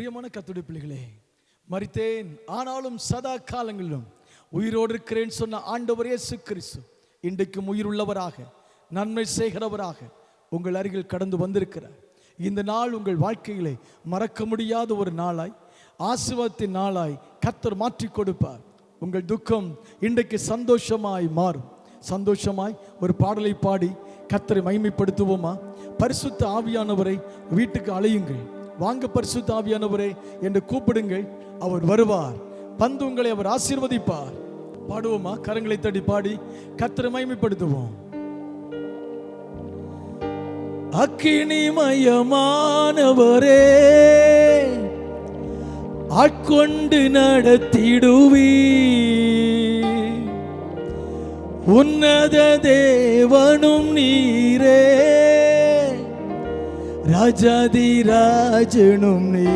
பிரியமான கத்துடைய பிள்ளைகளே மறித்தேன் ஆனாலும் சதா காலங்களிலும் உயிரோடு இருக்கிறேன் சொன்ன ஆண்டவர் இயேசு கிறிஸ்து இன்றைக்கும் உயிருள்ளவராக நன்மை செய்கிறவராக உங்கள் அருகில் கடந்து வந்திருக்கிறார். இந்த நாள் உங்கள் வாழ்க்கையிலே மறக்க முடியாத ஒரு நாளாய் ஆசிர்வாதத்தின் நாளாய் கத்தர் மாற்றி கொடுப்பார். உங்கள் துக்கம் இன்றைக்கு சந்தோஷமாய் மாறும். சந்தோஷமாய் ஒரு பாடலை பாடி கத்தரை மைமைப்படுத்துவோமா பரிசுத்த ஆவியானவரை வீட்டுக்கு அழையுங்கள். வாங்க பரிசுத்தாவியானவரே என்று கூப்பிடுங்கள். அவர் வருவார். பந்து உங்களை அவர் ஆசீர்வதிப்பார். பாடுவோமா? கரங்களை தடி பாடி மயமைப்படுத்துவோம் மைமைப்படுத்துவோம் அக்கினிமயமானவரே ஆட்கொண்டு நடத்திடுவீ உன்னத தேவனும் நீரே ராஜாதி ராஜனும் நீ.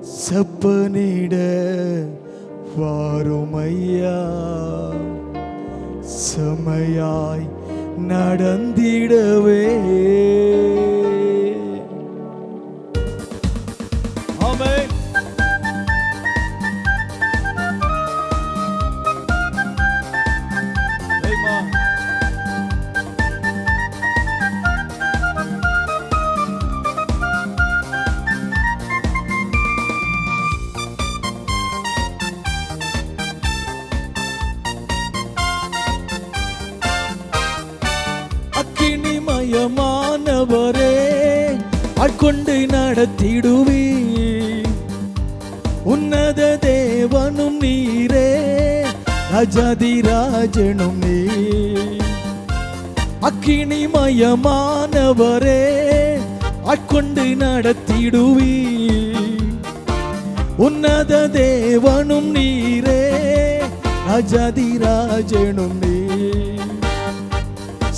செப்பனிட வாருமையா. செமையாய் நடந்திடவே. கொண்டு நடத்திடுவி உன்னத தேவனும் நீரே ராஜாதி ராஜனும் நீ அக்கினிமயமானவரே ஆட்கொண்டு நடத்திடுவீ உன்னத தேவனும் நீரே ராஜாதி ராஜனும் நீ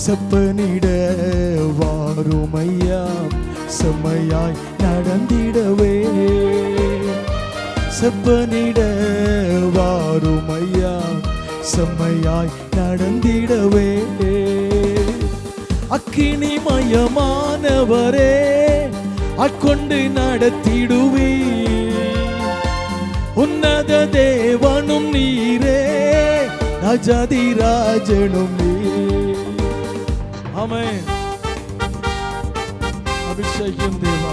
செப்பனிட வாருமையா செம்மையாய் நடந்திடவே. செப்பனிட வாருமையா செம்மையாய் நடந்திடவே. அக்கினி மயமானவரே ஆட்கொண்டு நடத்திடுவே உன்னத தேவனும் நீரே ராஜாதி ராஜனும் நீ ஆமென். அபிஷேகம்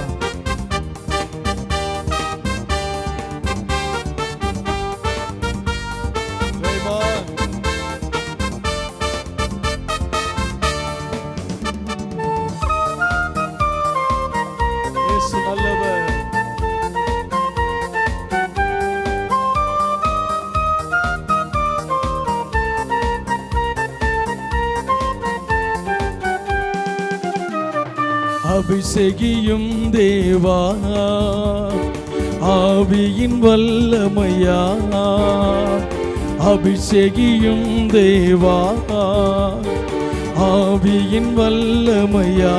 அபிஷேகியும் தேவா ஆவியின் வல்லமையா அபிஷேகியும் தேவா ஆவியின் வல்லமையா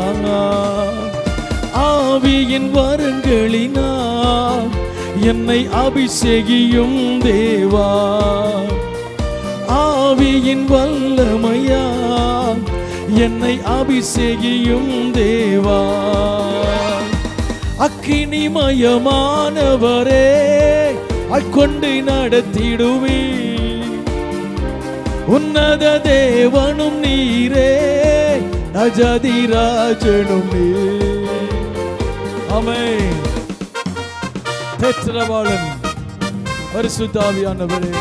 ஆவியின் வரங்களினா என்னை அபிஷேகியும் தேவா ஆவியின் வல்லமையா. என்னை அபிஷேகியும் தேவா. அக்கினி மயமானவரே அக்கொண்டு நடத்திடுவே உன்னத தேவனும் நீரே ராஜாதி ராஜனும் நீ அமை பெற்றவாளன் பரிசுத்தாவியானவரே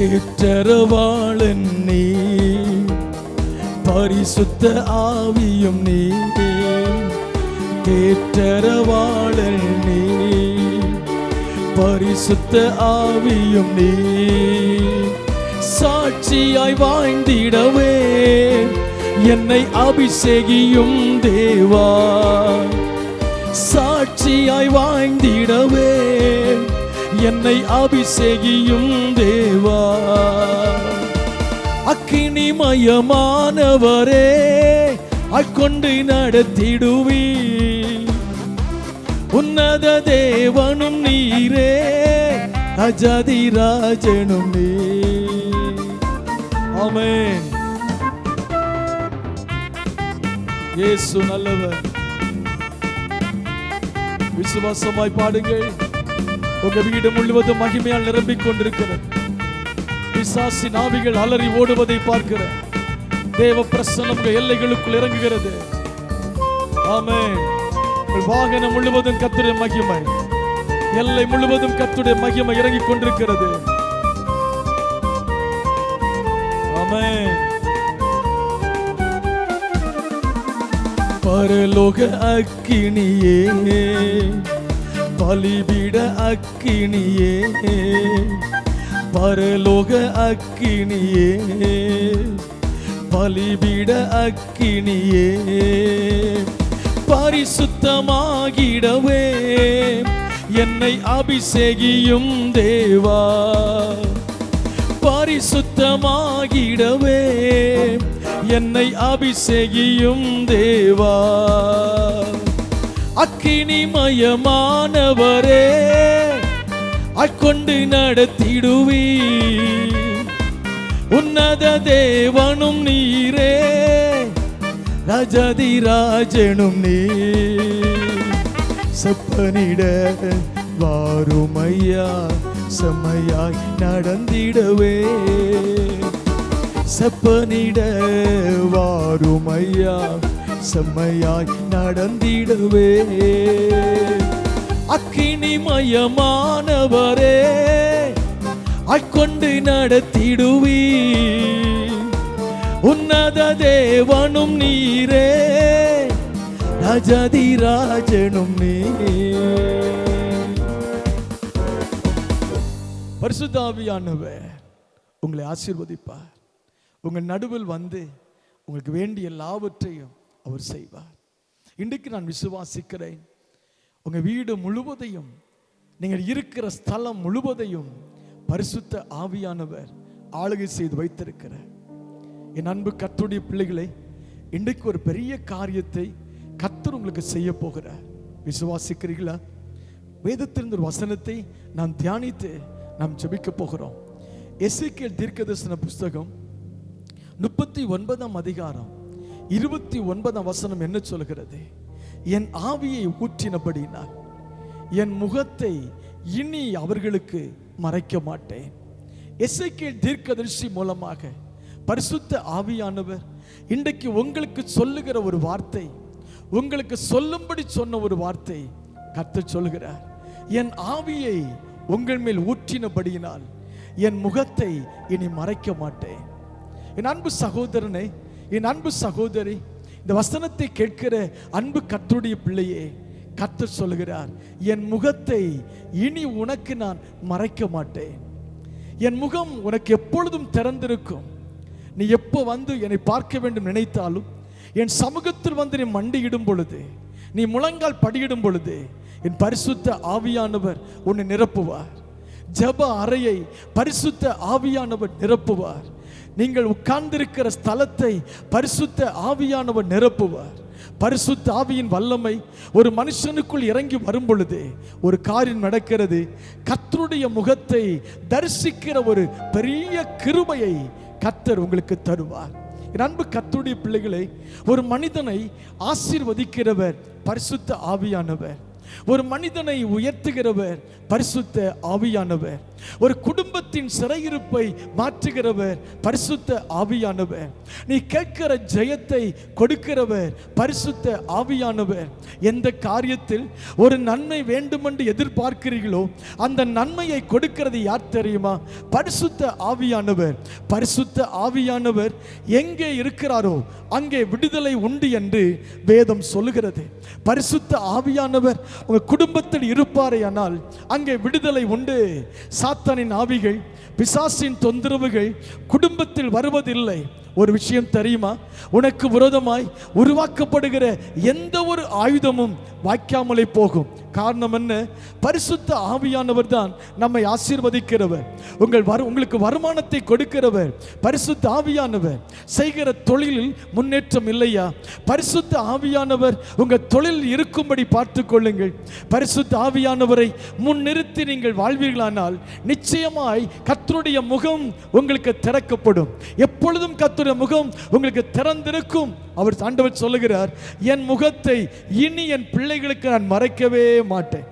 தேற்றரவாளன் நீ பரிசுத்த ஆவியும் நீ. தேற்றரவாளன் நீ பரிசுத்த ஆவியும் நீ. சாட்சியாய் வாழ்ந்திடவே என்னை அபிஷேகியும் தேவா. சாட்சியாய் வாழ்ந்திடவே என்னை அபிஷேகியும் தேவா. ஆழ்வார். அக்கினி மயமானவரே ஆட்கொண்டு நடத்திடுவி உன்னத தேவனும் நீரே அஜாதி ராஜனும் நீ ஆமென். இயேசு நல்லவர். விசுவாசமாய் பாடுங்கள். உங்க வீடு முழுவதும் மகிமையால் நிரம்பிக் கொண்டிருக்கிறது பிசாசி நாவிகள் அலறி ஓடுவதை பார்க்கிற. தேவ பிரசனம் எல்லைகளுக்குள் இறங்குகிறது. ஆமே வாகனம் முழுவதும் கத்துடைய மகிமை. எல்லை முழுவதும் கத்துடைய மகிமை இறங்கிக் கொண்டிருக்கிறது. ஆமே பரலோக அக்கினியே பலிபீட அக்கினியே. பரலோக அக்கினியே பலிபிட அக்கினியே பரிசுத்தமாகிடவே என்னை அபிஷேகியும் தேவா. பரிசுத்தமாகிடவே என்னை அபிஷேகியும் தேவா. அக்கினிமயமானவரே ஆட்கொண்டு நடத்திடுவீ உன்னத தேவனும் நீரே ராஜாதி ராஜனும் நீ செப்பனிட வாருமையா செம்மையாய் நடந்திடவே. செப்பனிட வாருமையா செம்மையாய் நடந்திடவே. அக்கினிமயமானவரே அக்கொண்டு நடத்திடுவி உன்னத தேவனும் நீரே ராஜாதி ராஜனும் நீ பரிசுத்தாவியானவர் உங்களை ஆசீர்வதிப்பார். உங்கள் நடுவில் வந்து உங்களுக்கு வேண்டிய எல்லாவற்றையும் அவர் செய்வார். இன்றைக்கு நான் விசுவாசிக்கிறேன். உங்கள் வீடு முழுவதையும் நீங்கள் இருக்கிற ஸ்தலம் முழுவதையும் பரிசுத்த ஆவியானவர் ஆளுகை செய்து வைத்திருக்கிறார் என் அன்பு கத்துடைய பிள்ளைகளை இன்றைக்கு ஒரு பெரிய காரியத்தை கத்தர் உங்களுக்கு செய்ய போகிறார். விசுவாசிக்கிறீர்களா? வேதத்திலிருந்து ஒரு வசனத்தை நாம் தியானித்து நாம் ஜபிக்க போகிறோம். எஸ்ஐகேல் தீர்க்கதர்சன புஸ்தகம் முப்பத்தி ஒன்பதாம் அதிகாரம் இருபத்தி ஒன்பதாம் வசனம் என்ன சொல்கிறது? என் ஆவியை ஊற்றினபடினால் என் முகத்தை இனி அவர்களுக்கு மறைக்க மாட்டேன். எசேக்கியேல் தீர்க்கதரிசி மூலமாக பரிசுத்த ஆவியானவர் இன்றைக்கு உங்களுக்கு சொல்லுகிற ஒரு வார்த்தை உங்களுக்கு சொல்லும்படி சொன்ன ஒரு வார்த்தை கத்து சொல்கிறார் என் ஆவியை உங்கள் மேல் ஊற்றினபடியினால் என் முகத்தை இனி மறைக்க மாட்டேன். என் அன்பு சகோதரனை என் அன்பு சகோதரி இந்த வசனத்தை கேட்கிற அன்பு கத்துடைய பிள்ளையே கத்து சொல்கிறார் என் முகத்தை இனி உனக்கு நான் மறைக்க மாட்டேன். என் முகம் உனக்கு எப்பொழுதும் திறந்திருக்கும். நீ எப்போ வந்து என்னை பார்க்க வேண்டும் நினைத்தாலும் என் சமூகத்தில் வந்து நீ மண்டியிடும் பொழுது நீ முழங்கால் படியிடும் பொழுது என் பரிசுத்த ஆவியானவர் உன்னை நிரப்புவார். ஜெப அறையை பரிசுத்த ஆவியானவர் நிரப்புவார். நீங்கள் உட்கார்ந்திருக்கிற ஸ்தலத்தை பரிசுத்த ஆவியானவர் நிரப்புவார். பரிசுத்த ஆவியின் வல்லமை ஒரு மனுஷனுக்குள் இறங்கி வரும் பொழுது ஒரு காரியம் நடக்கிறது. கத்தருடைய முகத்தை தரிசிக்கிற ஒரு பெரிய கிருபையை கத்தர் உங்களுக்கு தருவார். அன்பு கத்துடைய பிள்ளைகளை ஒரு மனிதனை ஆசீர்வதிக்கிறவர் பரிசுத்த ஆவியானவர். ஒரு மனிதனை உயர்த்துகிறவர் பரிசுத்த ஆவியானவர். ஒரு குடும்பத்தின் சிறையிருப்பை மாற்றுகிறவர் பரிசுத்த ஆவியானவர். நீ கேட்கிற ஜெயத்தை கொடுக்கிறவர் பரிசுத்த ஆவியானவர். எந்த காரியத்தில் ஒரு நன்மை வேண்டுமென்று எதிர்பார்க்கிறீர்களோ அந்த நன்மையை கொடுக்கிறது யார் தெரியுமா? பரிசுத்த ஆவியானவர். பரிசுத்த ஆவியானவர் எங்கே இருக்கிறாரோ அங்கே விடுதலை உண்டு என்று வேதம் சொல்லுகிறது. பரிசுத்த ஆவியானவர் உங்க குடும்பத்தில் இருப்பாரே ஆனால் அங்கே விடுதலை உண்டு. சாத்தானின் ஆவிகள் பிசாசின் தொந்தரவுகள் குடும்பத்தில் வருவதில்லை. ஒரு விஷயம் தெரியுமா? உனக்கு விரோதமாய் உருவாக்கப்படுகிற எந்த ஒரு ஆயுதமும் வாய்க்காமலே போகும். காரணம் என்ன? பரிசுத்த ஆவியானவர் தான் நம்மை ஆசீர்வதிக்கிறவர். உங்கள் வரு உங்களுக்கு வருமானத்தை கொடுக்கிறவர். பரிசுத்த ஆவியானவர். செய்கிற தொழிலில் முன்னேற்றம் இல்லையா? பரிசுத்த ஆவியானவர் உங்கள் தொழில் இருக்கும்படி பார்த்து கொள்ளுங்கள் பரிசுத்த ஆவியானவரை முன்னிறுத்தி நீங்கள் வாழ்வீர்களானால் நிச்சயமாய் கத்தருடைய முகம் உங்களுக்கு திறக்கப்படும். எப்பொழுதும் கத்துடைய முகம் உங்களுக்கு திறந்திருக்கும். அவர் ஆண்டவர் சொல்லுகிறார் என் முகத்தை இனி என் பிள்ளைகளுக்கு நான் மறைக்கவே மாட்டேன்.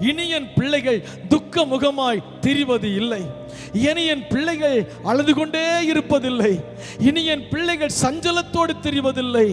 இனி என் பிள்ளைகள் துக்க முகமாய் திரிவது இல்லை. இனி என் பிள்ளைகள் அழுது கொண்டே இருப்பதில்லை. இனி என் பிள்ளைகள் சஞ்சலத்தோடு தெரிவதில்லை.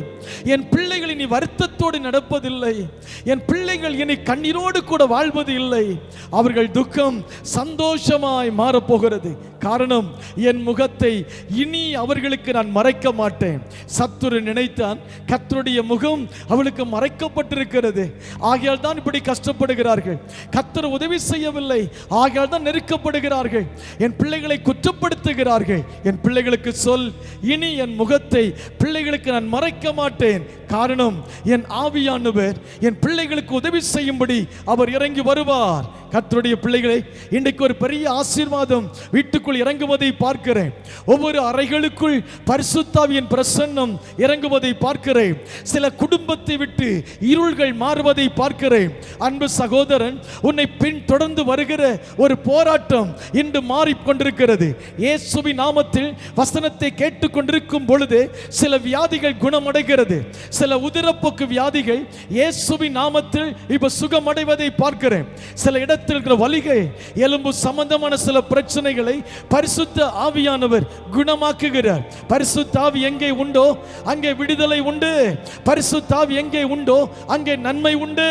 என் பிள்ளைகள் இனி வருத்தத்தோடு நடப்பதில்லை. என் பிள்ளைகள் இனி கண்ணீரோடு கூட வாழ்வது இல்லை. அவர்கள் துக்கம் சந்தோஷமாய் மாறப்போகிறது. காரணம் என் முகத்தை இனி அவர்களுக்கு நான் மறைக்க மாட்டேன். சத்துரு நினைத்தான் கத்தருடைய முகம் அவளுக்கு மறைக்கப்பட்டிருக்கிறது. ஆகையால் தான் இப்படி கஷ்டப்படுகிறார்கள். கத்தர் உதவி செய்யவில்லை. ஆகையால் தான் நெருக்கப்படுகிறார்கள். என் பிள்ளைகளை குற்றப்படுத்துகிறார்கள். என் பிள்ளைகளுக்கு சொல் இனி என் முகத்தை பிள்ளைகளுக்கு நான் மறைக்க மாட்டேன். காரணம் என் ஆவியானவர் என் பிள்ளைகளுக்கு உதவி செய்யும்படி அவர் இறங்கி வருவார். கத்தருடைய பிள்ளைகளை இன்றைக்கு ஒரு பெரிய ஆசீர்வாதம் வீட்டுக்குள் இறங்குவதை பார்க்கிறேன். ஒவ்வொரு அறைகளுக்குள் பரிசுத்தாவியின் பிரசன்னம் இறங்குவதை பார்க்கிறேன். சில குடும்பத்தை விட்டு இருள்கள் மாறுவதை பார்க்கிறேன். அன்பு சகோதரன் உன்னை பின் தொடர்ந்து வருகிற ஒரு போராட்டம் இன்று மாறிக்கொண்டிருக்கிறது. இயேசுவி நாமத்தில் வசனத்தை கேட்டுக்கொண்டிருக்கும் பொழுது சில வியாதிகள் குணமடைகிறது. சில உதிரப்போக்கு வியாதிகள் இயேசுவி நாமத்தில் இப்ப சுகமடைவதை பார்க்கிறேன். சில இடத்தில் இருக்கிற வலிகை எலும்பு சம்பந்தமான சில பிரச்சனைகளை பரிசுத்த ஆவியானவர் குணமாக்குகிறார். பரிசுத்த ஆவி எங்கே உண்டோ அங்கே விடுதலை உண்டு. பரிசுத்த ஆவி எங்கே உண்டோ அங்கே நன்மை உண்டு.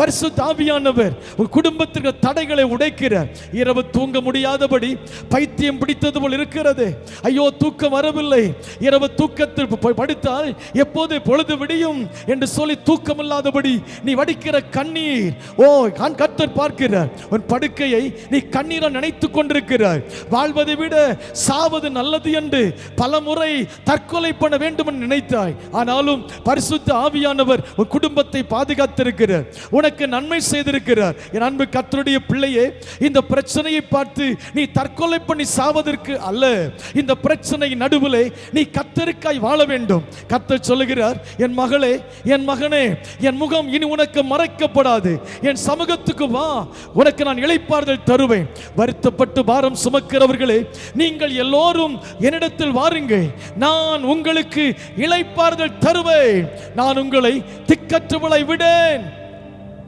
பரிசுத்த ஆவியானவர் குடும்பத்திற்கு தடைகளை உடைக்கிறார். இரவு தூங்க முடியாதபடி பைத்தியம் பிடித்தது போல் இருக்கிறது. ஐயோ தூக்கம் வரவில்லை. இரவு தூக்கத்தில் படித்தால் எப்போது பொழுது விடியும் என்று சொல்லி தூக்கம் இல்லாதபடி நீ வடிக்கிற கண்ணீர். ஓ கத்தர் பார்க்கிறார். உன் படுக்கையை நீ கண்ணீரை நினைத்துக் கொண்டிருக்கிறாய். வாழ்வதை விட சாவது நல்லது என்று பல முறை தற்கொலை பண்ண வேண்டும் என்று நினைத்தாய். ஆனாலும் பரிசுத்த ஆவியானவர் உன் குடும்பத்தை பாதுகாத்திருக்கிறார். உனக்கு நன்மை செய்திருக்கிறார். என் அன்பு கத்தருடைய பிள்ளையே இந்த பிரச்சனையை பார்த்து நீ தற்கொலை பண்ணி சாவதற்கு அல்ல. இந்த பிரச்சனை நடுவிலே நீ கத்தருக்காய் வாழ வேண்டும். கத்தர் சொல்லுகிறார் என் மகளே என் மகனே என் முகம் இனி உனக்கு மறைக்கப்படாது. என் சமூகத்துக்கு வா உனக்கு நான் இளைப்பாறுதல் தருவேன். வருத்தப்பட்டு பாரம் சுமக்கிறவர்களே நீங்கள் எல்லோரும் என்னிடத்தில் வாருங்கள். நான் உங்களுக்கு இளைப்பாறுதல் தருவேன். நான் உங்களை திக்கற்றவளை விடேன்.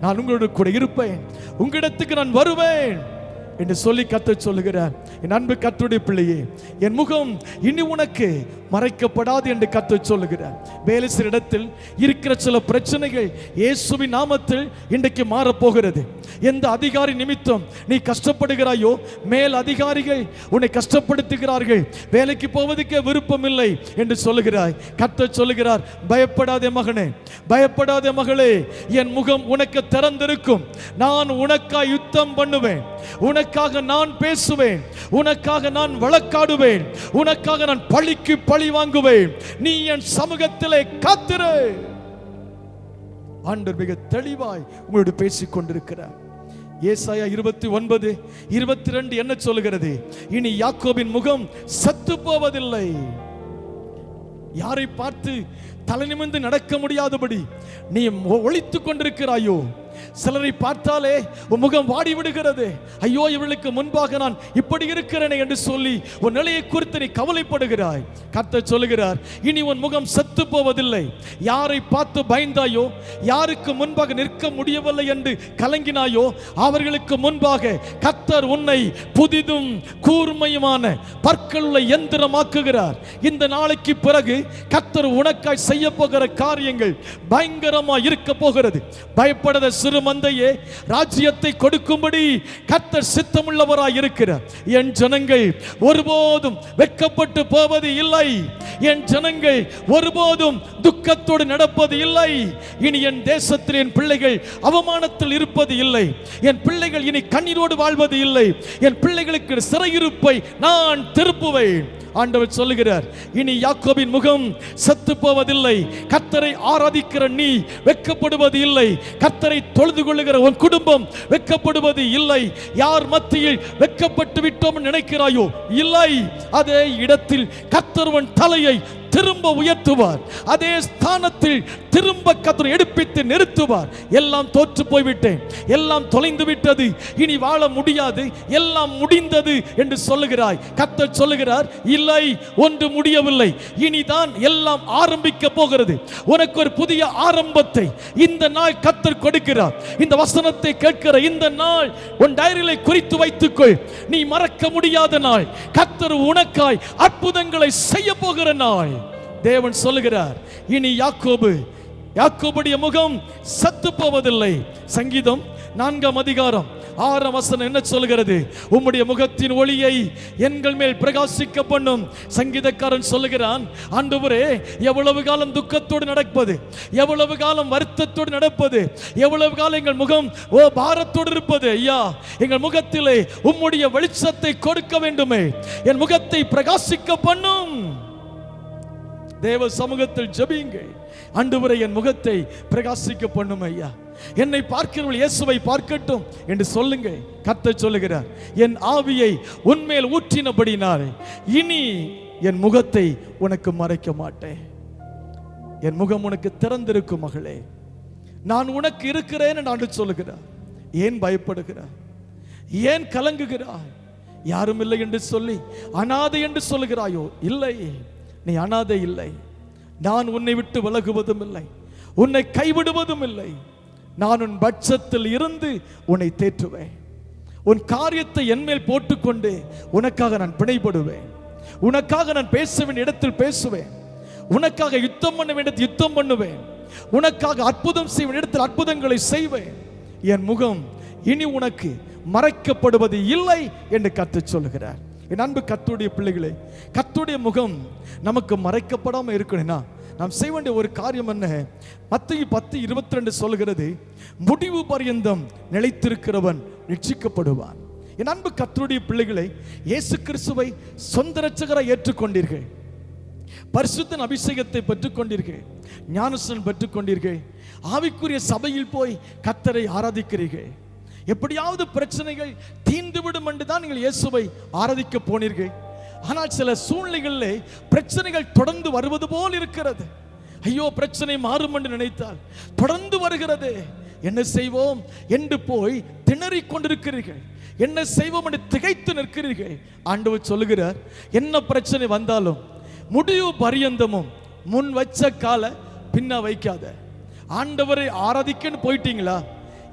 நான் உங்களோடு கூட இருப்பேன். உங்களிடத்துக்கு நான் வருவேன். என்று சொல்லி கத்து சொல்லுகிறார். என் அன்பு கத்துடைய பிள்ளையே என் முகம் இனி உனக்கு மறைக்கப்படாது என்று கத்து சொல்லுகிறார். வேலை சில இடத்தில் இருக்கிற சில பிரச்சனைகள் இயேசுவின் நாமத்தில் இன்றைக்கு மாறப்போகிறது. எந்த அதிகாரி நிமித்தம் நீ கஷ்டப்படுகிறாயோ மேல் அதிகாரிகள் உன்னை கஷ்டப்படுத்துகிறார்கள். வேலைக்கு போவதற்கே விருப்பம் இல்லை என்று சொல்லுகிறாய். கத்த சொல்லுகிறார் பயப்படாதே மகனே பயப்படாதே மகளே என் முகம் உனக்கு திறந்திருக்கும். நான் உனக்காய் யுத்தம் பண்ணுவேன். உனக்கு உனக்காக நான் பேசுவேன். உனக்காக நான் வழக்காடுவேன். உனக்காக நான் பழிக்கு பழி வாங்குவேன். நீ என் சமூகத்திலே காத்திரு. ஆண்டர் மிக தெளிவாய் உங்களோடு பேசிக் கொண்டிருக்கிறார். ஏசாயா இருபத்தி ஒன்பது இருபத்தி ரெண்டு என்ன சொல்லுகிறது? இனி யாக்கோபின் முகம் சத்து போவதில்லை. யாரை பார்த்து தலை நிமிர்ந்து நடக்க முடியாதபடி நீ ஒழித்துக் கொண்டிருக்கிறாயோ? சிலரை பார்த்தாலே உன் முகம் வாடி விடுகிறது ஐயோ இவளுக்கு முன்பாக நான் இப்படி இருக்கிறேனே என்று சொல்லி உன் நிலையை குறித்து நீ கவலைப்படுகிறாய். கர்த்தர் சொல்லுகிறார் இனி உன் முகம் செத்து போவதில்லை. யாரை பார்த்து பயந்தாயோ யாருக்கு முன்பாக நிற்க முடியவில்லை என்று கலங்கினாயோ அவர்களுக்கு முன்பாக கர்த்தர் உன்னை புதிதும் கூர்மையுமான பற்களுள்ள எந்திரமாக்குகிறார். இந்த நாளைக்கு பிறகு கர்த்தர் உனக்காய் செய்ய போகிற காரியங்கள் பயங்கரமா இருக்க போகிறது. பயப்படாத சிறு மந்தையே ராஜ்யத்தை கொடுக்கும்படி கத்த சித்தமுள்ளவராய் இருக்கிறார் என் ஜனங்கள் ஒருபோதும் வெட்கப்பட்டு போவது இல்லை. என் ஜனங்கள் ஒருபோதும் துக்கத்தோடு நடப்பது இல்லை. இனி என் தேசத்தில் என் பிள்ளைகள் அவமானத்தில் இருப்பது இல்லை. என் பிள்ளைகள் இனி கண்ணீரோடு வாழ்வது இல்லை. என் பிள்ளைகளுக்கு சிறையிருப்பை நான் திருப்புவேன். ஆண்டவர் சொல்லுகிறார் இனி யாக்கோபின் முகம் செத்து போவதில்லை. கத்தரை ஆராதிக்கிற நீ வெட்கப்படுவது இல்லை. கத்தரை தொழுது கொள்ளுகிற உன் குடும்பம் வெட்கப்படுவது இல்லை. யார் மத்தியில் வெட்கப்பட்டு விட்டோம் நினைக்கிறாயோ? இல்லை. அதே இடத்தில் கத்தர் உன் தலையை திரும்ப உயர்த்துவார். அதே ஸ்தானத்தில் திரும்ப கத்தர் எடுப்பித்து நிறுத்துவார். எல்லாம் தோற்று போய்விட்டேன். எல்லாம் தொலைந்து விட்டது. இனி வாழ முடியாது. எல்லாம் முடிந்தது என்று சொல்லுகிறாய். கத்தர் சொல்லுகிறார் இல்லை ஒன்று முடியவில்லை. இனிதான் எல்லாம் ஆரம்பிக்க போகிறது. உனக்கு ஒரு புதிய ஆரம்பத்தை இந்த நாள் கத்தர் கொடுக்கிறார். இந்த வசனத்தை கேட்கிற இந்த நாள் உன் டைரியில குறித்து வைத்துக்கொள். நீ மறக்க முடியாத நாள். கத்தர் உனக்காய் அற்புதங்களை செய்ய போகிற நாள். தேவன் சொல்லுகிறார் இனி யாக்கோபு யாக்கோபுடைய முகம் சத்து போவதில்லை. சங்கீதம் நான்காம் அதிகாரம் ஆறாம் வசனம் என்ன சொல்கிறது உம்முடைய முகத்தின் ஒளியை எங்கள் மேல் பிரகாசிக்க பண்ணும் சங்கீதக்காரன் சொல்லுகிறான் ஆண்டவரே எவ்வளவு காலம் துக்கத்தோடு நடப்பது? எவ்வளவு காலம் வருத்தத்தோடு நடப்பது? எவ்வளவு காலம் எங்கள் முகம் ஓ பாரத்தோடு இருப்பது? ஐயா எங்கள் முகத்திலே உம்முடைய வெளிச்சத்தை கொடுக்க வேண்டுமே. என் முகத்தை பிரகாசிக்க பண்ணும் தேவ சமூகத்தில் ஜெபியுங்கள் ஆண்டவரை என் முகத்தை பிரகாசிக்க பண்ணும் ஐயா. என்னை பார்க்கிறவள் இயேசுவை பார்க்கட்டும் என்று சொல்லுங்க. கத்த சொல்லுகிறார் என் ஆவியை உன்மேல் ஊற்றினபடினாரே இனி என் முகத்தை உனக்கு மறைக்க மாட்டேன். என் முகம் உனக்கு திறந்திருக்கும் மகளே. நான் உனக்கு இருக்கிறேன் நான் சொல்லுகிறார். ஏன் பயப்படுகிறார்? ஏன் கலங்குகிறாய் யாரும் இல்லை என்று சொல்லி அனாதை என்று சொல்லுகிறாயோ? இல்லை. நீ அனாதை இல்லை. நான் உன்னை விட்டு விலகுவதும் இல்லை. உன்னை கைவிடுவதும் இல்லை. நான் உன் பட்சத்தில் இருந்து உன்னை தேற்றுவேன். உன் காரியத்தை என்மேல் போட்டுக்கொண்டு உனக்காக நான் பிணைப்படுவேன் உனக்காக நான் பேச வேண்டிய இடத்தில் பேசுவேன். உனக்காக யுத்தம் பண்ண வேண்டியது யுத்தம் பண்ணுவேன். உனக்காக அற்புதம் செய்ய இடத்தில் அற்புதங்களை செய்வேன். என் முகம் இனி உனக்கு மறைக்கப்படுவது இல்லை என்று கத்து சொல்கிறார் என் அன்பு கத்துடைய பிள்ளைகளே கத்துடைய முகம் நமக்கு மறைக்கப்படாமல் இருக்கணும்னா நாம் செய்ய வேண்டிய ஒரு காரியம் என்ன? மத்திய பத்து இருபத்தி ரெண்டு சொல்கிறது முடிவு பரியந்தம் நிலைத்திருக்கிறவன் ரட்சிக்கப்படுவான் என் அன்பு கத்துடைய பிள்ளைகளை இயேசு கிறிஸ்துவை சொந்த ரட்சகராய் ஏற்றுக்கொண்டீர்கள். பரிசுத்தன் அபிஷேகத்தை பெற்றுக்கொண்டீர்கள். ஞானசன் பெற்றுக்கொண்டீர்கள். ஆவிக்குரிய சபையில் போய் கத்தரை ஆராதிக்கிறீர்கள். எப்படியாவது பிரச்சனைகள் தீர்ந்துவிடும் என்று தான் நீங்கள் இயேசுவை ஆராதிக்க போனீர்கள். ஆனால் சில சூழ்நிலைகளில் பிரச்சனைகள் தொடர்ந்து வருவது போல் இருக்கிறது. ஐயோ பிரச்சனை மாறும் என்று நினைத்தால் தொடர்ந்து வருகிறது. என்ன செய்வோம்? என்று போய் திணறிக் கொண்டிருக்கிறீர்கள். என்ன செய்வோம் என்று திகைத்து நிற்கிறீர்கள். ஆண்டவர் சொல்லுகிறார் என்ன பிரச்சனை வந்தாலும் முடிவு பரியந்தமும் முன் வச்ச கால பின்ன வைக்காத. ஆண்டவரை ஆராதிக்கன்னு போயிட்டீங்களா?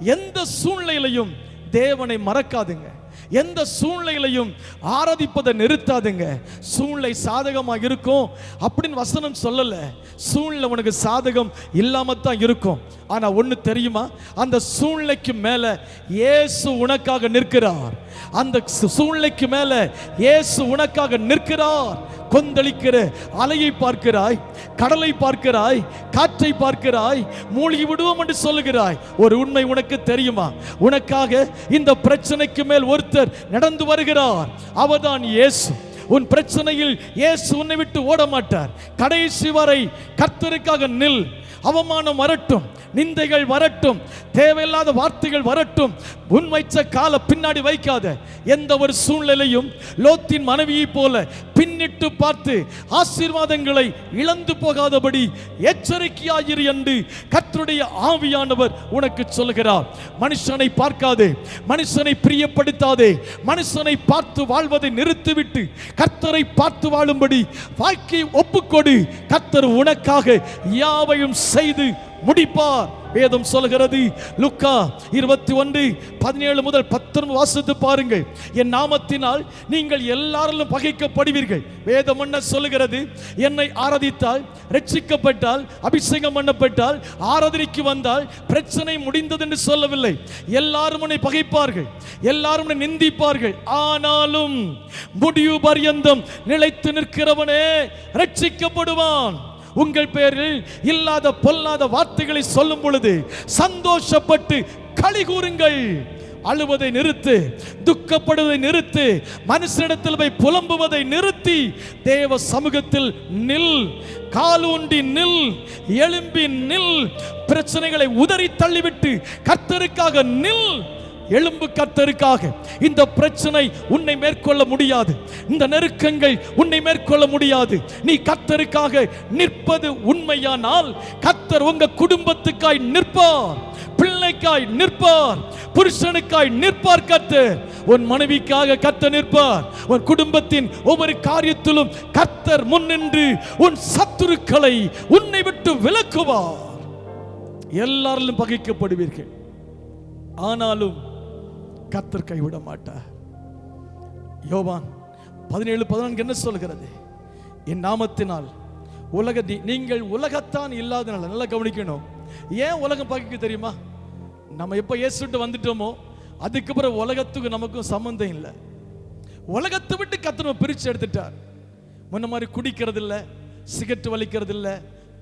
எந்த சூழ்நிலையிலையும் தேவனை மறக்காதுங்க. எந்த சூழ்நிலையிலையும் ஆராதிப்பதை நிறுத்தாதுங்க. சூழ்நிலை சாதகமாக இருக்கும் அப்படின்னு வசனம் சொல்லலை. சூழ்நிலை உனக்கு சாதகம் இல்லாமல் தான் இருக்கும். ஆனால் ஒன்று தெரியுமா? அந்த சூழ்நிலைக்கு மேலே இயேசு உனக்காக நிற்கிறார். அந்த சூழ்நிலைக்கு மேல இயேசு உனக்காக நிற்கிறார். கொந்தளிக்கிற அலையை பார்க்கிறாய் கடலை பார்க்கிறாய் காற்றை பார்க்கிறாய் மூழ்கி விடுவோம் என்று சொல்லுகிறாய். ஒரு உண்மை உனக்கு தெரியுமா? உனக்காக இந்த பிரச்சனைக்கு மேல் ஒருத்தர் நடந்து வருகிறார். அவர்தான் இயேசு. உன் பிரச்சனையில் இயேசு உன்னை விட்டு ஓட மாட்டார் கடைசி வரை கர்த்தருக்காக நில். அவமானம் வரட்டும் நிந்தைகள் வரட்டும் தேவையில்லாத வார்த்தைகள் வரட்டும். உண்மைச்ச கால பின்னாடி வைக்காத. எந்த ஒரு சூழ்நிலையும் லோத்தின் மனைவியைப் போல பின்னிட்டு பார்த்து ஆசீர்வாதங்களை இழந்து போகாதபடி எச்சரிக்கையாயிரு என்று கத்தருடைய ஆவியானவர் உனக்கு சொல்கிறார் மனுஷனை பார்க்காதே மனுஷனை பிரியப்படுத்தாதே மனுஷனை பார்த்து வாழ்வதை நிறுத்திவிட்டு கத்தரை பார்த்து வாழும்படி வாழ்க்கையை ஒப்புக்கொடு. கத்தர் உனக்காக யாவையும் செய்து முடிப்பார். வேதம் சொல்கிறது லுக்கா இருபத்தி ஒன்று பதினேழு முதல் பத்தொன்பது வாசித்து பாருங்கள். என் நாமத்தினால் நீங்கள் எல்லாரிலும் பகைக்கப்படுவீர்கள். வேதம் என்ன சொல்லுகிறது என்னை ஆராதித்தால் ரட்சிக்கப்பட்டால் அபிஷேகம் பண்ணப்பட்டால் ஆராதனைக்கு வந்தால் பிரச்சனை முடிந்தது என்று சொல்லவில்லை. எல்லாரும் உன்னை பகைப்பார்கள் எல்லாரும் உன்னை நிந்திப்பார்கள். ஆனாலும் முடிவு பரியந்தம் நிலைத்து நிற்கிறவனே ரட்சிக்கப்படுவான். உங்கள் பேரில் இல்லாத பொல்லாத வார்த்தைகளை சொல்லும் பொழுது சந்தோஷப்பட்டு களி கூறுங்கள். அழுவதை நிறுத்து துக்கப்படுவதை நிறுத்து மனுஷனிடத்தில் போய் புலம்புவதை நிறுத்தி தேவ சமூகத்தில் நில் காலூண்டி நில் எழும்பி நில் பிரச்சனைகளை உதறி தள்ளிவிட்டு கர்த்தருக்காக நில். எழும்பு கத்தருக்காக இந்த பிரச்சனை உன்னை மேற்கொள்ள முடியாது. இந்த நெருக்கங்கள் உன்னை மேற்கொள்ள முடியாது. நீ கத்தருக்காக நிற்பது உண்மையானால் கத்தர் உங்க குடும்பத்துக்காய் நிற்பார். பிள்ளைக்காய் நிற்பார். புருஷனுக்காய் நிற்பார் கத்து உன் மனைவிக்காக கத்த நிற்பார். உன் குடும்பத்தின் ஒவ்வொரு காரியத்திலும் கர்த்தர் முன்னின்று உன் சத்துருக்களை உன்னை விட்டு விலக்குவார். எல்லாரிலும் பகைக்கப்படுவீர்கள். ஆனாலும் கத்தர் கைவிட மாட்டார் யோவான் பதினேழு பதினான்கு என்ன சொல்கிறது என் நாமத்தினால் உலக நீங்கள் உலகத்தான் இல்லாதனால நல்லா கவனிக்கணும். ஏன் உலகம் பார்க்க தெரியுமா? நம்ம எப்போ ஏசுட்டு வந்துட்டோமோ அதுக்கப்புறம் உலகத்துக்கு நமக்கும் சம்மந்தம் இல்லை. உலகத்தை விட்டு கத்தனை பிரித்து எடுத்துட்டார். முன்ன மாதிரி குடிக்கிறது இல்ல சிகரெட் வலிக்கிறது இல்ல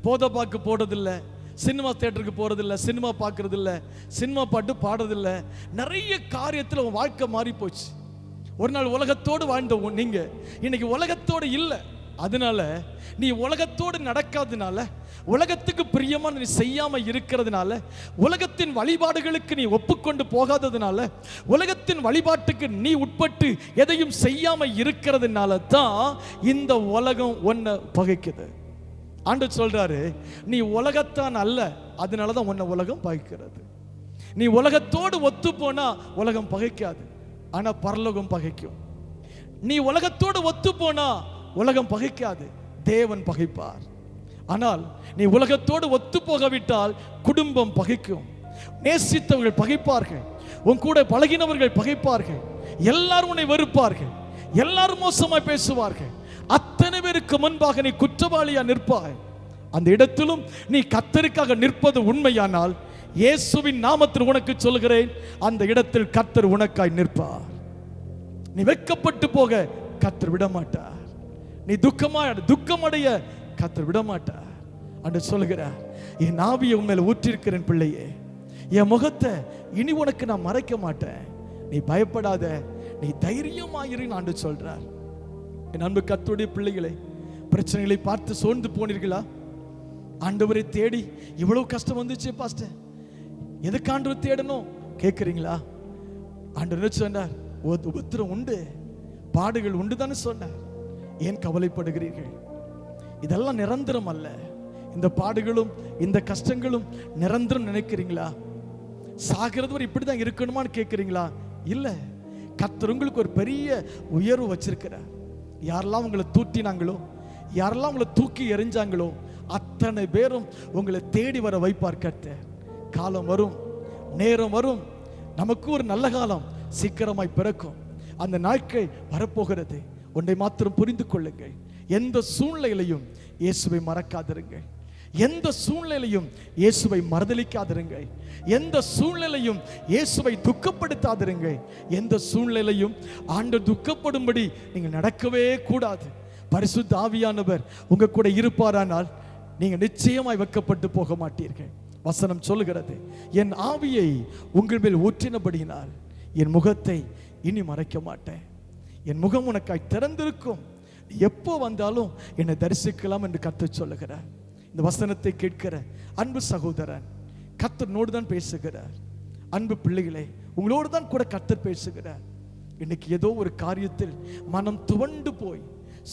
போதை பாக்கு போடுறதில்லை சினிமா தேட்டருக்கு போகிறதில்ல சினிமா பார்க்கறது சினிமா பாட்டு பாடுறதில்ல. நிறைய காரியத்தில் உன் வாழ்க்கை மாறி போச்சு. ஒரு நாள் உலகத்தோடு வாழ்ந்த உன் இன்னைக்கு உலகத்தோடு இல்லை. அதனால நீ உலகத்தோடு நடக்காதனால உலகத்துக்கு பிரியமாக நீ செய்யாமல் இருக்கிறதுனால உலகத்தின் வழிபாடுகளுக்கு நீ ஒப்புக்கொண்டு போகாததுனால உலகத்தின் வழிபாட்டுக்கு நீ உட்பட்டு எதையும் செய்யாமல் இருக்கிறதுனால தான் இந்த உலகம் ஒன்றை பகைக்குது. ஆண்டு சொல்றாரு நீ உலகத்தான் அல்ல அதனால தான் உன்னை உலகம் பகைக்கிறது. நீ உலகத்தோடு ஒத்து போனா உலகம் பகைக்காது ஆனா பரலோகம் பகைக்கும். நீ உலகத்தோடு ஒத்து போனா உலகம் பகைக்காது தேவன் பகைப்பார். ஆனால் நீ உலகத்தோடு ஒத்து போகவிட்டால் குடும்பம் பகைக்கும். நேசித்தவர்கள் பகைப்பார்கள் உன் கூட பழகினவர்கள் பகைப்பார்கள் எல்லாரும் உன்னை வெறுப்பார்கள் எல்லாரும் மோசமாய் பேசுவார்கள். அத்தனை பேருக்கு முன்பாக நீ குற்றவாளியா நிற்பாய். அந்த இடத்திலும் நீ கத்தருக்காக நிற்பது உண்மையானால் இயேசுவின் நாமத்தில் உனக்கு சொல்கிறேன் அந்த இடத்தில் கத்தர் உனக்காய் நிற்பார். நீ வெக்கப்பட்டு போக கத்தர் விட மாட்டார் நீ துக்கமா துக்கமடைய கத்தர் விட மாட்டார் அன்று சொல்கிறார் என் ஆவியை உண்மையில ஊற்றிருக்கிறேன் பிள்ளையே. என் முகத்தை இனி உனக்கு நான் மறைக்க மாட்டேன். நீ பயப்படாத நீ தைரியமாயிரு நான் சொல்றார். என் அன்பு கத்துடைய பிள்ளைகளை பிரச்சனைகளை பார்த்து சோர்ந்து போனீர்களா? ஆண்டவரை தேடி இவ்வளவு கஷ்டம் வந்துச்சு பாஸ்டர். எதுக்கு ஆண்டவர் தேடணும்? கேட்குறீங்களா ஆண்டவர் என்ன சொன்னார்? உபத்திரம் உண்டு பாடுகள் உண்டு தானே சொன்னார். ஏன் கவலைப்படுகிறீர்கள்? இதெல்லாம் நிரந்தரம் அல்ல. இந்த பாடுகளும் இந்த கஷ்டங்களும் நிரந்தரம் நினைக்கிறீங்களா? சாகிறது வரை இப்படி தான் இருக்கணுமான்னு கேட்குறீங்களா இல்லை. கத்தர் உங்களுக்கு ஒரு பெரிய உயர்வு வச்சிருக்கிறார். யாரெல்லாம் உங்களை தூட்டினாங்களோ யாரெல்லாம் உங்களை தூக்கி எறிஞ்சாங்களோ அத்தனை பேரும் உங்களை தேடி வர வைப்பார் கர்த்தர். காலம் வரும் நேரம் வரும். நமக்கு ஒரு நல்ல காலம் சீக்கிரமாய் பிறக்கும். அந்த நாட்கள் வரப்போகிறது. ஒன்றை மாத்திரம் புரிந்து கொள்ளுங்கள். எந்த சூழ்நிலையிலையும் இயேசுவை மறக்காதிருங்கள். எந்த சூழ்நிலையும் இயேசுவை மறுதளிக்காதிருங்க எந்த சூழ்நிலையும் இயேசுவை துக்கப்படுத்தாதிருங்க எந்த சூழ்நிலையும் ஆண்டு துக்கப்படும்படி நீங்கள் நடக்கவே கூடாது. பரிசு ஆவியானவர் உங்க கூட இருப்பாரானால் நீங்கள் நிச்சயமாய் வெக்கப்பட்டு போக மாட்டீர்கள். வசனம் சொல்லுகிறது என் ஆவியை உங்கள் மேல் ஊற்றினபடியினால் என் முகத்தை இனி மறைக்க மாட்டேன். என் முகம் உனக்காய் திறந்திருக்கும். எப்போ வந்தாலும் என்னை தரிசிக்கலாம் என்று கற்று சொல்லுகிறார். இந்த வசனத்தை கேட்கிற அன்பு சகோதரன் கத்தனோடு தான் பேசுகிறார். அன்பு பிள்ளைகளே உங்களோடு தான் கூட கத்தர் பேசுகிறார். இன்னைக்கு ஏதோ ஒரு காரியத்தில் மனம் துவண்டு போய்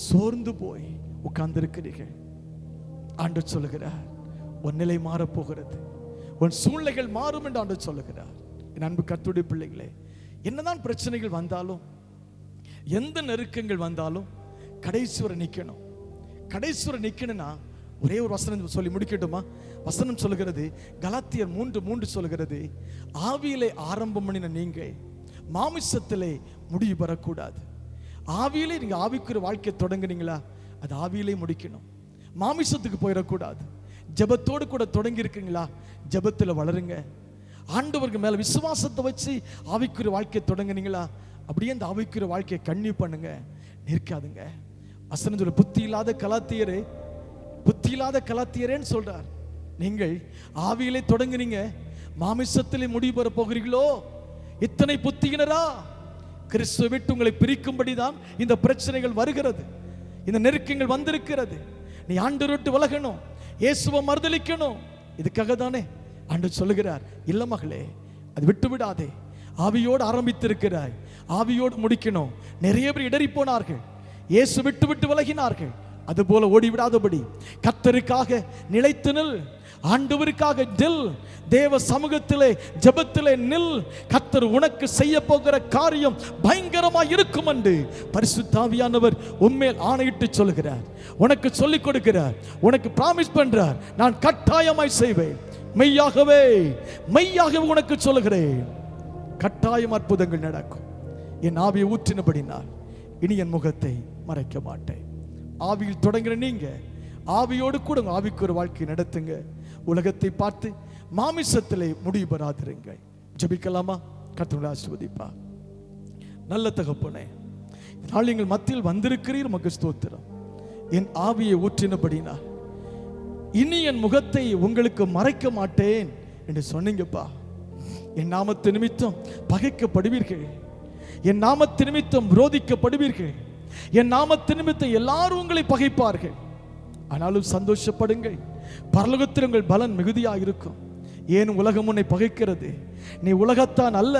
சோர்ந்து போய் உட்கார்ந்திருக்கிறீர்கள். ஆண்டு சொல்லுகிறார் உன் நிலை மாறப்போகிறது. உன் சூழ்நிலைகள் மாறும் என்று ஆண்டு சொல்லுகிறார். என் அன்பு கத்துடைய பிள்ளைகளே என்னதான் பிரச்சனைகள் வந்தாலும் எந்த நெருக்கங்கள் வந்தாலும் கடைசி வரை நிற்கணும் கடைசி வரை நிற்கணும்னா ஒரே ஒரு வசனம் சொல்லி முடிக்கட்டுமா? வசனம் சொல்லுகிறது கலாத்தியர் மூன்று மூன்று சொல்லுகிறது ஆவியிலே ஆரம்பம் பண்ணின நீங்கள் மாமிசத்திலே முடிவு பெறக்கூடாது. ஆவியிலே நீங்க ஆவிக்குரிய வாழ்க்கை தொடங்குனீங்களா? அது ஆவியிலே முடிக்கணும். மாமிசத்துக்கு போயிடக்கூடாது. ஜெபத்தோடு கூட தொடங்கி இருக்கீங்களா ஜெபத்தில் வளருங்க. ஆண்டவருக்கு மேலே விசுவாசத்தை வச்சு ஆவிக்குரிய வாழ்க்கையை தொடங்குனீங்களா? அப்படியே அந்த ஆவிக்குரிய வாழ்க்கையை கண்ணி பண்ணுங்க. நிற்காதுங்க. வசனம் சொல்ல புத்தி இல்லாத கலாத்தியரே புத்தி இல்லாத கலாத்தியரேன்னு சொல்றார். நீங்கள் ஆவியிலே தொடங்குனீங்க மாமிசத்திலே முடிவு பெற போகிறீர்களோ? இத்தனை புத்தியினரா? கிறிஸ்துவை விட்டு உங்களை பிரிக்கும்படிதான் இந்த பிரச்சனைகள் வருகிறது. இந்த நெருக்கங்கள் வந்திருக்கிறது. நீ ஆண்டு விட்டு விலகணும் இயேசுவை மறுதளிக்கணும் இதுக்காக தானே ஆண்டு சொல்லுகிறார் இல்ல மகளே அது விட்டு விடாதே ஆவியோடு ஆரம்பித்திருக்கிறாய். ஆவியோடு முடிக்கணும். நிறைய பேர் இடறி போனார்கள் இயேசு விட்டு விட்டு விலகினார்கள். அதுபோல ஓடிவிடாதபடி கத்தருக்காக நிலைத்து நில் ஆண்டவருக்காக நில் தேவ சமூகத்திலே ஜபத்திலே நில். கத்தர் உனக்கு செய்ய போகிற காரியம் பயங்கரமாக இருக்கும் என்று பரிசுத்தாவியானவர் உண்மையில் ஆணையிட்டு சொல்லுகிறார். உனக்கு சொல்லிக் கொடுக்கிறார். உனக்கு பிராமிஸ் பண்றார். நான் கட்டாயமாய் செய்வேன். மெய்யாகவே மெய்யாகவே உனக்கு சொல்லுகிறேன். கட்டாயம் அற்புதங்கள் நடக்கும். என் ஆவியை ஊற்றினபடினால் இனி என் முகத்தை மறைக்க மாட்டேன். ஆவியில் தொடங்குற நீங்க ஆவியோடு கூட உங்க ஆவிக்கு ஒரு வாழ்க்கை நடத்துங்க. உலகத்தை பார்த்து மாமிசத்திலே முடிவு பெறாதிருங்க ஜெபிக்கலாமா? கத்தனுடைய ஆசிர்வதிப்பா. நல்ல தகப்பனே நாள் எங்கள் மத்தியில் வந்திருக்கிறீர் உமக்கு ஸ்தோத்திரம். என் ஆவியை ஊற்றினபடினா இனி என் முகத்தை உங்களுக்கு மறைக்க மாட்டேன் என்று சொன்னீங்கப்பா. என் நாமத்து நிமித்தம் பகைக்கப்படுவீர்கள். என் நாமத்து நிமித்தம் விரோதிக்கப்படுவீர்கள். என் நாமத்து நிமித்தம் எல்லாரும் உங்களை பகைப்பார்கள். ஆனாலும் சந்தோஷப்படுங்கள். பரலோகத்தில் உங்கள் பலன் மிகுதியாக இருக்கும். ஏன் உலகம் உன்னை பகைக்கிறது? நீ உலகத்தான் அல்ல.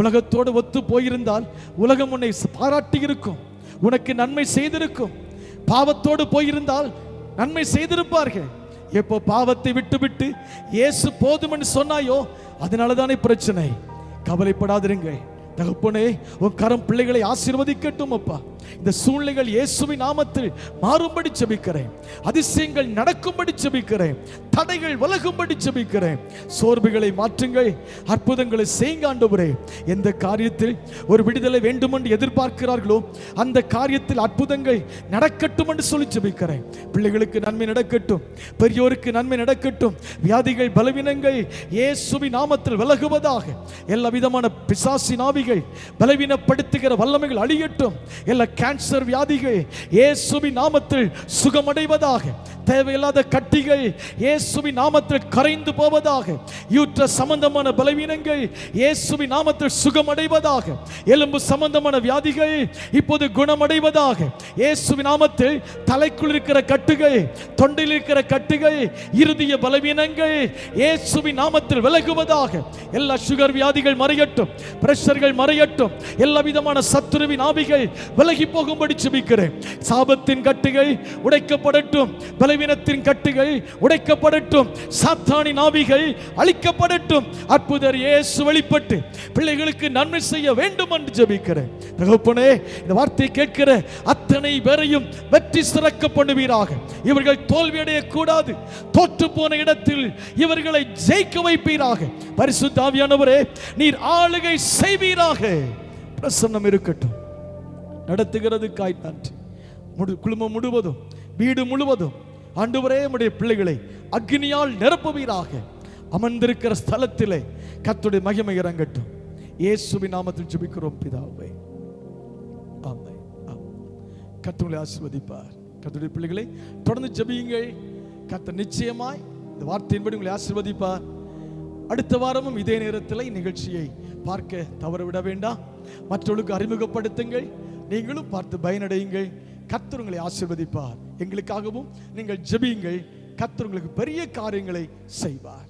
உலகத்தோடு ஒத்து போயிருந்தால் உலகம் உன்னை பாராட்டி இருக்கும். உனக்கு நன்மை செய்திருக்கும். பாவத்தோடு போயிருந்தால் நன்மை செய்திருப்பார்கள். எப்போ பாவத்தை விட்டுவிட்டு இயேசு போதும்னு சொன்னாயோ அதனால தானே பிரச்சனை. கவலைப்படாதிருங்க தகப்பனே உன் கரம் பிள்ளைகளை ஆசீர்வதிக்கட்டும் அப்பா. இந்த சூழ்நிலைகள் இயேசுவின் நாமத்தில் மாறும்படி செபிக்கிறேன் அதிசயங்கள் நடக்கும்படி செபிக்கிறேன் தடைகள் விலகும்படி செபிக்கிறேன் சோர்வுகளை மாற்றுங்கள். அற்புதங்களை செய்யுங்க ஆண்டவரே. எந்த காரியத்தில் ஒரு விடுதலை வேண்டும் என்று எதிர்பார்க்கிறார்களோ அந்த காரியத்தில் அற்புதங்கள் நடக்கட்டும் என்று சொல்லி செபிக்கிறேன் பிள்ளைகளுக்கு நன்மை நடக்கட்டும். பெரியோருக்கு நன்மை நடக்கட்டும். வியாதிகள் பலவீனங்கள் இயேசுவின் நாமத்தில் விலகுவதாக. எல்லா விதமான பிசாசி நாவிகள் பலவீனப்படுத்துகிற வல்லமைகள் அழியட்டும். எல்லா கேன்சர் வியாதிகள் இயேசுவின் நாமத்தில் சுகமடைவதாக தேவையில்லாத கட்டிகள் இயேசுவின் நாமத்தில் கரைந்து போவதாக யூற்ற சம்பந்தமான பலவீனங்கள் இயேசுவின் நாமத்தில் சுகமடைவதாக எலும்பு சம்பந்தமான வியாதிகள் இப்போது குணமடைவதாக இயேசுவி நாமத்தில் தலைக்குள் இருக்கிற கட்டுகள் தொண்டையில் இருக்கிற கட்டுகள் இறுதிய பலவீனங்கள் இயேசுவி நாமத்தில் விலகுவதாக எல்லா சுகர் வியாதிகள் மறையட்டும் பிரஷர்கள் மறையட்டும் எல்லா விதமான சத்துருவின் ஆவிகள் விலகி போகும்படி செபிக்கிறேன் சாபத்தின் கட்டுகள் உடைக்கப்படட்டும் பலவீனத்தின் கட்டுகள் உடைக்கப்படட்டும் சாத்தானின் ஆவிகள் அழிக்கப்படட்டும். அற்புதர் இயேசு வெளிப்பட்டு பிள்ளைகளுக்கு நன்மை செய்ய வேண்டும் என்று ஜெபிக்கிறேன். தகப்பனே இந்த வார்த்தை கேட்கிற அத்தனை பேரையும் வெற்றி சிறக்க பண்ணுவீராக. இவர்கள் தோல்வியடைய கூடாது தோற்று போன இடத்தில் இவர்களை ஜெயிக்க வைப்பீராக. பரிசு தாவியானவரே நீர் ஆளுகை செய்வீராக. பிரசன்னம் இருக்கட்டும். நடத்துகிறதுக்காய் நன்றி. முழு குழுமம் முழுவதும் வீடு முழுவதும் ஆண்டவரே நம்முடைய பிள்ளைகளை அக்னியால் நிரப்புவீராக. அமர்ந்திருக்கிற ஸ்தலத்திலே கத்துடைய மகிமை இறங்கட்டும். இயேசுவின் நாமத்தில் ஜெபிக்கிறோம் பிதாவை. ஆமை ஆமென். ஆசிர்வதிப்பார். கத்துடைய பிள்ளைகளை தொடர்ந்து ஜெபியுங்கள். கத்த நிச்சயமாய் இந்த வார்த்தையின்படி உங்களை ஆசிர்வதிப்பார். அடுத்த வாரமும் இதே நேரத்தில் நிகழ்ச்சியை பார்க்க தவறவிட வேண்டாம். மற்றவர்களுக்கு அறிமுகப்படுத்துங்கள். நீங்களும் பார்த்து பயனடையுங்கள். கத்தர் உங்களை ஆசிர்வதிப்பார். எங்களுக்காகவும் நீங்கள் ஜெபியுங்கள். கத்தர் உங்களுக்கு பெரிய காரியங்களை செய்வார்.